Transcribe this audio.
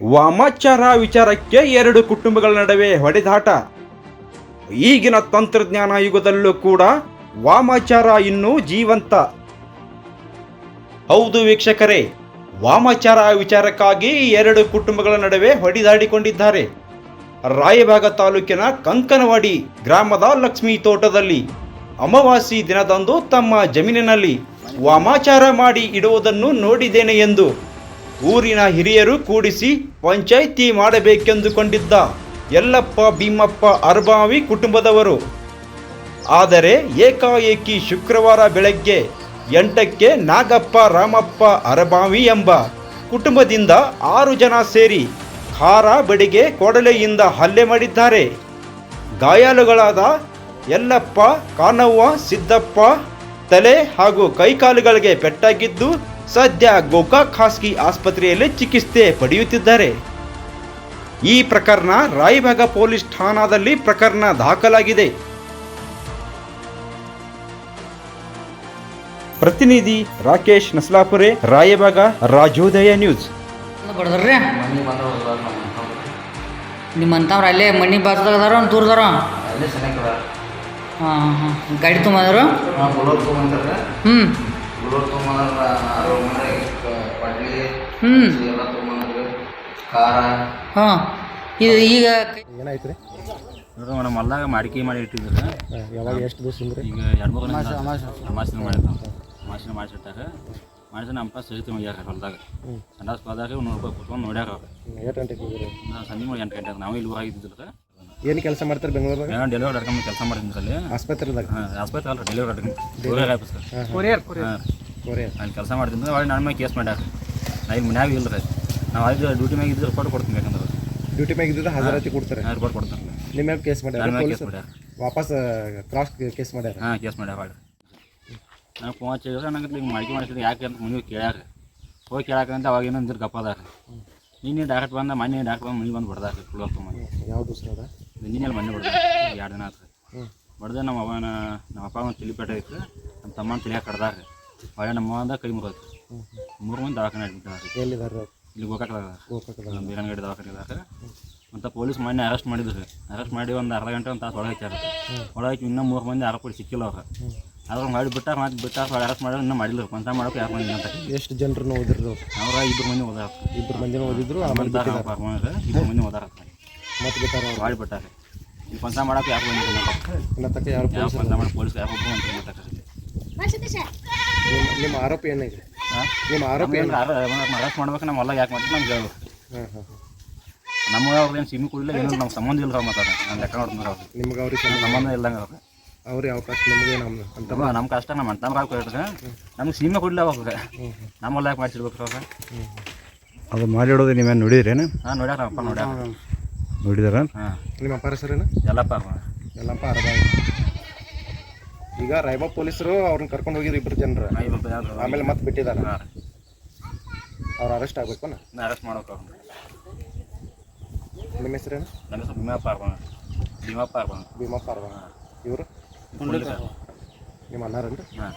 ವಾಮಾಚಾರ ವಿಚಾರಕ್ಕೆ ಎರಡು ಕುಟುಂಬಗಳ ನಡುವೆ ಹೊಡೆದಾಟ. ಈಗಿನ ತಂತ್ರಜ್ಞಾನ ಯುಗದಲ್ಲೂ ಕೂಡ ವಾಮಾಚಾರ ಇನ್ನೂ ಜೀವಂತ. ಹೌದು ವೀಕ್ಷಕರೇ, ವಾಮಾಚಾರ ವಿಚಾರಕ್ಕಾಗಿ ಎರಡು ಕುಟುಂಬಗಳ ನಡುವೆ ಹೊಡೆದಾಡಿಕೊಂಡಿದ್ದಾರೆ. ರಾಯಭಾಗ ತಾಲೂಕಿನ ಕಂಕನವಾಡಿ ಗ್ರಾಮದ ಲಕ್ಷ್ಮೀ ತೋಟದಲ್ಲಿ ಅಮಾವಾಸ್ಯೆ ದಿನದಂದು ತಮ್ಮ ಜಮೀನಿನಲ್ಲಿ ವಾಮಾಚಾರ ಮಾಡಿ ಇಡುವುದನ್ನು ನೋಡಿದ್ದೇನೆ ಎಂದು ಊರಿನ ಹಿರಿಯರು ಕೂಡಿಸಿ ಪಂಚಾಯಿತಿ ಮಾಡಬೇಕೆಂದುಕೊಂಡಿದ್ದ ಯಲ್ಲಪ್ಪ, ಭೀಮಪ್ಪ, ಅರ್ಬಾವಿ ಕುಟುಂಬದವರು. ಆದರೆ ಏಕಾಏಕಿ ಶುಕ್ರವಾರ ಬೆಳಗ್ಗೆ ಎಂಟಕ್ಕೆ ನಾಗಪ್ಪ, ರಾಮಪ್ಪ, ಅರಬಾವಿ ಎಂಬ ಕುಟುಂಬದಿಂದ ಆರು ಜನ ಸೇರಿ ಖಾರ ಬಡಿಗೆ ಕೊಡಲೆಯಿಂದ ಹಲ್ಲೆ ಮಾಡಿದ್ದಾರೆ. ಗಾಯಾಳುಗಳಾದ ಯಲ್ಲಪ್ಪ, ಕಾನವ್ವ, ಸಿದ್ದಪ್ಪ ತಲೆ ಹಾಗೂ ಕೈಕಾಲುಗಳಿಗೆ ಪೆಟ್ಟಾಗಿದ್ದು ಸದ್ಯ ಗೋಕಾಕ್ ಖಾಸಗಿ ಆಸ್ಪತ್ರೆಯಲ್ಲಿ ಚಿಕಿತ್ಸೆ ಪಡೆಯುತ್ತಿದ್ದಾರೆ. ಈ ಪ್ರಕರಣ ರಾಯಬಾಗ ಪೊಲೀಸ್ ಠಾಣಾದಲ್ಲಿ ಪ್ರಕರಣ ದಾಖಲಾಗಿದೆ. ಪ್ರತಿನಿಧಿ ರಾಕೇಶ್ ನಸಲಾಪುರೆ ರಾಯಬಾಗ ರಾಜೋದಯ ನ್ಯೂಸ್. ಬಡದ್ರಿ? ಮನೆ. ನಿಮ್ಮಂತವ್ರು ಅಲ್ಲೇ ಮನೆ ಒಂದು ದೂರದಾರ? ಹಾಂ ಹಾಂ. ಗಾಡಿ ತೊಗೊಂಡ್ರೆ ಹ್ಞೂ ಹಾಂ. ಇದು ಈಗ ಏನಾಯ್ತು ರೀ ನೋಡ್ರಿ ಮೇಡಮ್ ಹೊಲ್ದಾಗ ಮಾಡಿಕೆ ಮಾಡಿ ಇಟ್ಟಿದ್ರು ಯಾವಾಗ ಎಷ್ಟು ದಿವಸ ಅಂದ್ರೆ ಈಗ ಎರಡು ಮೂರು ಅಮಾಸಿನ ಮಾಡಿರ್ತಾವ ಅಮಾಸಿನ ಮಾಡಿಸಿ ನಮ್ಮ ಸಹಿತ ಹೋಗ್ಯಾರ ಹೊಲ್ದಾಗ. ಸಂಡಾಸ್ ಹೋದಾಗ ನೂರು ರೂಪಾಯಿ ಕೊಟ್ಕೊಂಡು ನೋಡ್ಯಾರ ಅವ್ರು. ಗಂಟೆಗೆ ಸಂಜೆ ಎಂಟು ಗಂಟೆ ನಾವು ಇಲ್ಲಿ ಹೋಗಿದ್ದಿಲ್ಲ ಏನು ಕೆಲಸ ಮಾಡ್ತಾರೆ ಬೆಂಗಳೂರಾಗ ನಾನು ಡೆಲಿವರಿ ಅಡ್ಕೊಂಡು ಕೆಲಸ ಮಾಡಿದ್ದೀನಿ ಅಲ್ಲಿ. ಆಸ್ಪತ್ರೆದಾಗ? ಹಾಂ ಆಸ್ಪತ್ರೆ ಅಲ್ಲ ಡೆಲಿವರಿ ಅಡ್ಕೊಂಡು ಊರಾಗ ಆಫೀಸ್ ಕೊರಿಯರ್ ಕೊರಿಯರ್ ಅಲ್ಲಿ ಕೆಲಸ ಮಾಡ್ತೀನಿ ಒಳ್ಳೆ ನನ್ನ ಮೇಲೆ ಕೇಸ್ ಮಾಡ್ಯಾರ ನಾ ಇಲ್ಲಿ ಮನ್ಯಾಗ ಇಲ್ಲ ರೀ ನಾವು ಅಲ್ಲಿ ಡ್ಯೂಟಿ ಮ್ಯಾಗ ಇದ್ದರೆ ರಿಪೋರ್ಟ್ ಕೊಡ್ತೀನಿ ಬೇಕಂದ್ರೆ. ಡ್ಯೂಟಿ ಮ್ಯಾಗ ಇದ್ದಿದ್ದು ಹಾಜರಾತಿ ಕೊಡ್ತಾರೆ. ನಾನು ರಿಪೋರ್ಟ್ ಕೊಡ್ತಾರೆ. ನಿಮ್ಮ ಮ್ಯಾಗ ಕೇಸ್ ಮಾಡ್ಯಾರ ಕೇಸ್ ಮಾಡ್ಯಾರ. ವಾಪಸ್ ಕ್ರಾಸ್ ಕೇಸ್ ಮಾಡ್ಯಾರ? ಹಾಂ ಕೇಸ್ ಮಾಡ್ಯಾರ ಮಾಡಿ ನಾನು ಫೋನ್ ಹಚ್ಚಿದ್ರೆ ನನಗೆ ಹಿಂಗೆ ಮಾಡಿಕೆ ಮಾಡಿಸಿದ್ರೆ ಯಾಕೆ ಅಂತ ಮನೆಗೆ ಕೇಳ್ಯಾರ. ಹೋಗಿ ಕೇಳಾಕಂತ ಅವಾಗ ಏನೋ ಅಂದಿರು ಗಪ್ಪ ಅದಾರ. ನಿನ್ನೆ ಡಾಕ್ಟರ್ ಬಂದ ಮನೆ ಡಾಕ್ಟರ್ ಬಂದು ಮನೆ ಬಂದು ಬಡ್ದಾಕ ಕುಳರ್ ತುಂಬ ಯಾವ ದಿವಸ ನಿನ್ನೆ ಮೊನ್ನೆ ಬಡ್ದ ಎರಡು ದಿನ ಆತು. ಬಡ್ದೆ ನಮ್ಮ ಅವನ ನಮ್ಮ ಅಪ್ಪ ಒಂದು ತಿಲಿಪೇಟೆ ಇತ್ತು. ನಮ್ಮ ತಮ್ಮನ ತಿಲಿಯಾಗ ಕಡ್ದಾರ ಹೊಳೆ ನಮ್ಮ ಅಂದ ಕೈ ಮುರಿತು ಮೂರು ಮಂದಿ ದವಾಖಾನೆ ಅಡ್ಮಿಟ್ ಇಲ್ಲಿ ಗೋಕಾಕದಾಗ ಗೋಕಾಕದಾಗ ಬೀರನಗಡಿ ದವಾಖಾನೆದಾಗ ಮತ್ತು ಪೊಲೀಸ್ ಮೊನ್ನೆ ಅರೆಸ್ಟ್ ಮಾಡಿದ್ರು. ಅರೆಸ್ಟ್ ಮಾಡಿ ಒಂದು ಅರ್ಧ ಗಂಟೆ ಒಂದು ತಾಸು ಒಳಗೆ ಒಳಗೆ ಇನ್ನೂ ಮೂರು ಮಂದಿ ಆರೋಪಿ ಸಿಕ್ಕಿಲ್ಲ ಅವ್ರು. ಅದ್ರ ಮಾಡಿ ಬಿಟ್ಟಾರ ಮತ್ತೆ ಬಿಟ್ಟಾರ ಅರೆಸ್ಟ್ ಮಾಡಿ ಇನ್ನೂ ಮಾಡಿಲ್ಲ. ಪಂಚ ಮಾಡೋಕೆ ಯಾರು ಮಂದಿ ಅಂತ ಎಷ್ಟು ಜನರು ಓದಿದ್ರು ಅವ್ರ? ಇಬ್ಬರು ಮಂದಿ ಓದಾರ ಇಬ್ಬರು ಮಂದಿನ ಓದಿದ್ರು ಆಮೇಲೆ ಇಬ್ಬರು ಮಂದಿ ಓದಾರ ಮತ್ತೆ ಬಿಟ್ಟಾರ ಅವ್ರು ಮಾಡಿ ಬಿಟ್ಟಾರೆ ಇಲ್ಲಿ ಪಂಚ ಮಾಡೋಕೆ ಯಾರು ಬಂದಿಲ್ಲ ಇನ್ನ ತಕ್ಕ ಯಾರು ಯಾವ ಪೊಲೀಸ್ ಪಂಚ ಮಾಡಿ ಪೊಲೀಸ್ ಯಾರು ಒಬ್ಬರು ಅಂತ ಮಾತಾಡ್ತಾರೆ ನಿಮ್ಮ ನಿಮ್ಮ ಆರೋಪ ಏನಾಗಿದೆ ನಿಮ್ಮ ಆರೋಪ ಏನು ಅರೆಸ್ಟ್ ಮಾಡ್ಬೇಕು ನಮ್ಮ ಹೊಲ ಯಾಕೆ ಮಾಡ್ತೀವಿ ನಮ್ಗೆ ಹೇಳ್ಬೇಕು. ಹಾಂ ಹಾಂ ನಮ್ಗೆ ಅವ್ರು ಏನು ಸಿಮಿ ಕೊಡಲಿಲ್ಲ ಏನು ನಮ್ಮ ಸಂಬಂಧ ಇಲ್ಲ ಮಾತಾಡ ನಾನು ಲೆಕ್ಕ ನೋಡ್ತಾರೆ ಅವ್ರು. ನಿಮ್ಗೆ ಅವ್ರಿಗೆ ನಮ್ಮ ಸಂಬಂಧ ಇಲ್ಲಂಗೆ ಅವ್ರು. ಅವ್ರಿಗೆ ಅವಕಾಶ ನಿಮಗೆ ನಮ್ಮ ಅಂತ. ನಮ್ಮ ನಮ್ಮ ಕಷ್ಟ ನಮ್ಮ ಅಣ್ಣ ತಮ್ಮ ಕೊಟ್ರೆ ನಮ್ಗೆ ಸೀಮೆ ಕೊಡಲಿಲ್ಲ ಅವಾಗ. ನಮ್ಮ ಹೊಲ ಯಾಕೆ ಮಾಡಿಸಿರ್ಬೇಕು ಅವ್ರ? ಅದು ಮಾಡಿಡೋದು ನೀವೇನು ನೋಡಿದ್ರೇನು? ಹಾಂ ನೋಡ್ಯಾರ ಅಪ್ಪ ನೋಡ್ಯಾರ. ನೋಡಿದಾರ? ಹಾಂ. ನಿಮ್ಮ ಅಪ್ಪಾರ ಹೆಸರೇನು ಎಲ್ಲಪ್ಪ ಎಲ್ಲಪ್ಪ ಅರ್ಧ ಈಗ ರಾಯಬಾಗ್ ಪೊಲೀಸರು ಅವ್ರನ್ನ ಕರ್ಕೊಂಡು ಹೋಗಿದ್ರು ಇಬ್ಬರು ಜನರು. ಆಮೇಲೆ ಮತ್ತೆ ಬಿಟ್ಟಿದ್ದಾರೆ ಅವ್ರು ಅರೆಸ್ಟ್ ಆಗ್ಬೇಕು ನಾ ಅರೆಸ್ಟ್ ಮಾಡ್ಬೇಕು ನಿಮ್ಮ ಹೆಸರೇನು ನನ್ನ ಹೆಸರು ಭೀಮಪ್ಪ ಅರ್ಬಣ ಭೀಮಪ್ಪ ಅರ್ಬಣ ಭೀಮಾ ಅರ್ವ ಇವರು? ನಿಮ್ಮ ಅಣ್ಣಾರನ್ರಿ? ಹಾಂ.